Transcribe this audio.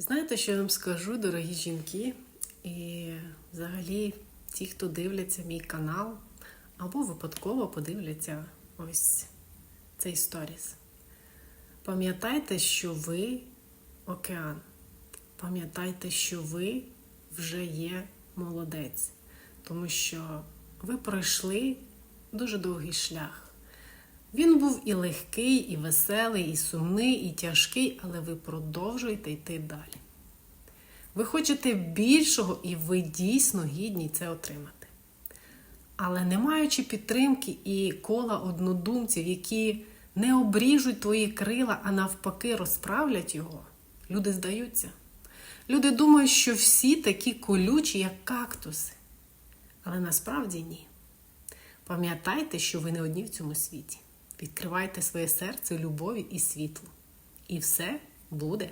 Знаєте, що я вам скажу, дорогі жінки, і взагалі ті, хто дивляться мій канал, або випадково подивляться ось цей сторіс. Пам'ятайте, що ви океан. Пам'ятайте, що ви вже є молодець, тому що ви пройшли дуже довгий шлях. Він був і легкий, і веселий, і сумний, і тяжкий, але ви продовжуєте йти далі. Ви хочете більшого, і ви дійсно гідні це отримати. Але не маючи підтримки і кола однодумців, які не обріжуть твої крила, а навпаки розправлять його, люди здаються. Люди думають, що всі такі колючі, як кактуси. Але насправді ні. Пам'ятайте, що ви не одні в цьому світі. Відкривайте своє серце любові і світлу. І все буде